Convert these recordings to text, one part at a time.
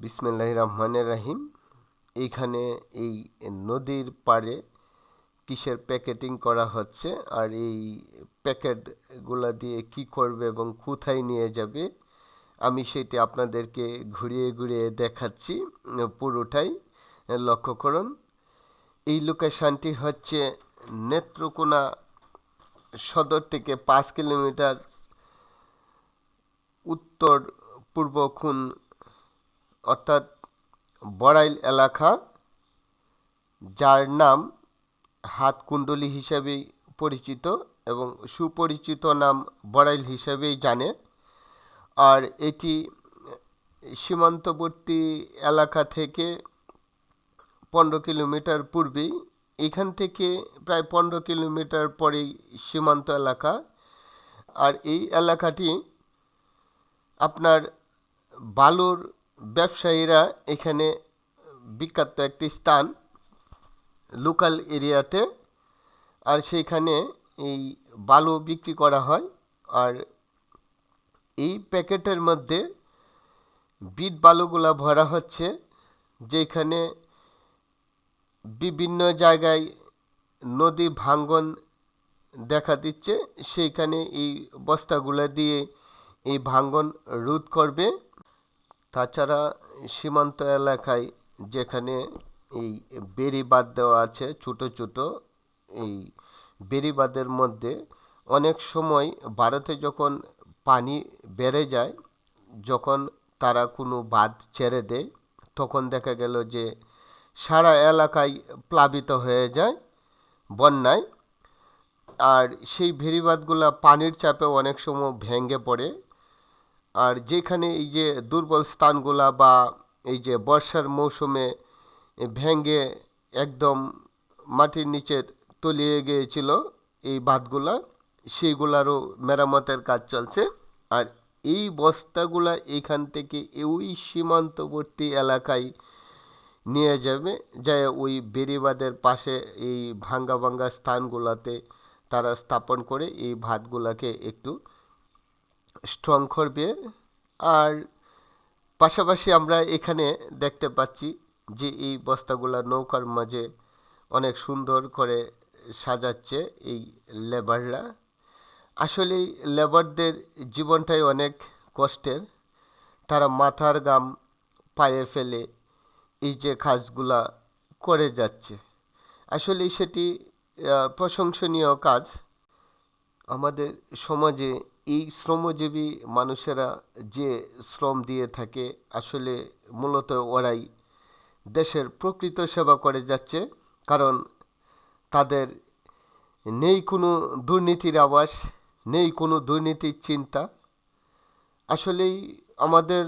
বিসমিল্লাহ রহমানের রাহিম। এইখানে এই নদীর পাড়ে কিসের প্যাকেটিং করা হচ্ছে আর এই প্যাকেটগুলা দিয়ে কি করবে এবং কোথায় নিয়ে যাবে, আমি সেটি আপনাদেরকে ঘুরিয়ে ঘুরিয়ে দেখাচ্ছি পুরোটাই। লক্ষ্য করুন, এই লোকেশানটি হচ্ছে নেত্রকোনা সদর থেকে পাঁচ কিলোমিটার উত্তর পূর্ব খুন অর্থাৎ বড়াইল এলাকা, যার নাম হাতকুণ্ডলী হিসেবেই পরিচিত এবং সুপরিচিত নাম বড়াইল হিসেবেই জানে। আর এটি সীমান্তবর্তী এলাকা থেকে পনেরো কিলোমিটার পূর্বেই, এখান থেকে প্রায় পনেরো কিলোমিটার পরেই সীমান্ত এলাকা। আর এই এলাকাটি আপনার বালুর ব্যবসায়ীরা এখানে বিখ্যাত একটি স্থান, লোকাল এরিয়াতে, আর সেইখানে এই বালু বিক্রি করা হয়। আর এই প্যাকেটের মধ্যে বিট বালুগুলা ভরা হচ্ছে, যেখানে বিভিন্ন জায়গায় নদী ভাঙ্গন দেখা দিচ্ছে। সেইখানে এই বস্তাগুলো দিয়ে এই ভাঙ্গন রোধ করবে। তাছাড়া সীমান্ত এলাকায় যেখানে এই বেড়িবাঁধ দেওয়া আছে, ছোট ছোট, এই বেড়িবাঁধের মধ্যে অনেক সময় ভারতে যখন পানি বেড়ে যায়, যখন তারা কোনো বাঁধ ছেড়ে দেয়, তখন দেখা গেল যে সারা এলাকায় প্লাবিত হয়ে যায় বন্যায়। আর সেই ভেরিবাঁধগুলো পানির চাপে অনেক সময় ভেঙে পড়ে। আর যেখানে এই যে দুর্বল স্থানগুলা বা এই যে বর্ষার মৌসুমে ভেঙে একদম মাটির নিচে তলিয়ে গিয়েছিল এই বাঁধগুলা, সেইগুলারও মেরামতের কাজ চলছে। আর এই বস্তাগুলা এখান থেকে ওই সীমান্তবর্তী এলাকায় নিয়ে যাবে, যায় ওই বেড়িবাঁধের পাশে এই ভাঙ্গা ভাঙ্গা স্থানগুলোতে তারা স্থাপন করে এই ভাতগুলাকে একটু স্ট্রং করবে। আর পাশাপাশি আমরা এখানে দেখতে পাচ্ছি যে এই বস্তাগুলা নৌকার মাঝে অনেক সুন্দর করে সাজাচ্ছে এই লেবাররা। আসলে লেবারদের জীবনটাই অনেক কষ্টের। তারা মাথার গাম পায়ে ফেলে এই যে কাজগুলা করে যাচ্ছে। আসলে সেটি প্রশংসনীয় কাজ। আমাদের সমাজে এই শ্রমজীবী মানুষেরা যে শ্রম দিয়ে থাকে, আসলে মূলত ওরাই দেশের প্রকৃত সেবা করে যাচ্ছে। কারণ তাদের নেই কোনো দুর্নীতির আবাস নেই কোনো দুর্নীতির চিন্তা। আসলেই আমাদের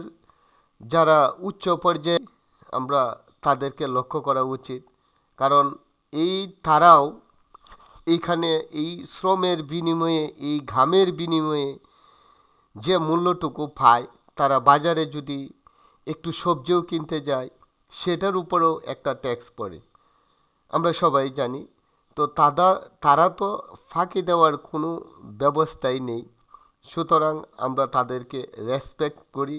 যারা উচ্চ পর্যায়ে, আমরা তাদেরকে লক্ষ্য করা উচিত। কারণ এই তারাও এইখানে এই শ্রমের বিনিময়ে, এই ঘামের বিনিময়ে যে মূল্যটুকু পায়, তারা বাজারে যদি একটু সবজিও কিনতে যায়, সেটার উপরেও একটা ট্যাক্স পড়ে। আমরা সবাই জানি, তো তারা তারা তো ফাঁকি দেওয়ার কোনো ব্যবস্থাই নেই। সুতরাং আমরা তাদেরকে রেসপেক্ট করি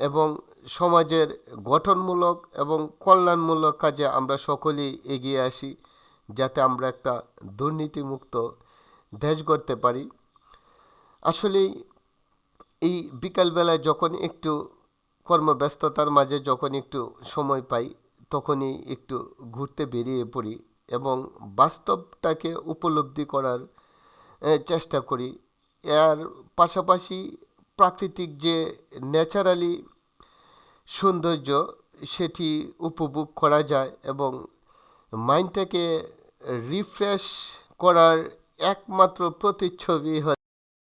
এবং সমাজের গঠনমূলক এবং কল্যাণমূলক কাজে আমরা সকলেই এগিয়ে আসি। যাতে আমরা একটা দুর্নীতিমুক্ত দেশ গড়তে পারি। আসলেই এই বিকালবেলায় যখন একটু কর্মব্যস্ততার মাঝে যখন একটু সময় পাই, তখনই একটু ঘুরতে বেরিয়ে পড়ি এবং বাস্তবটাকে উপলব্ধি করার চেষ্টা করি। এর পাশাপাশি প্রাকৃতিক যে ন্যাচারালি সৌন্দর্য, সেটি উপভোগ করা যায় এবং মাইন্ডটাকে রিফ্রেশ করার একমাত্র প্রতিচ্ছবি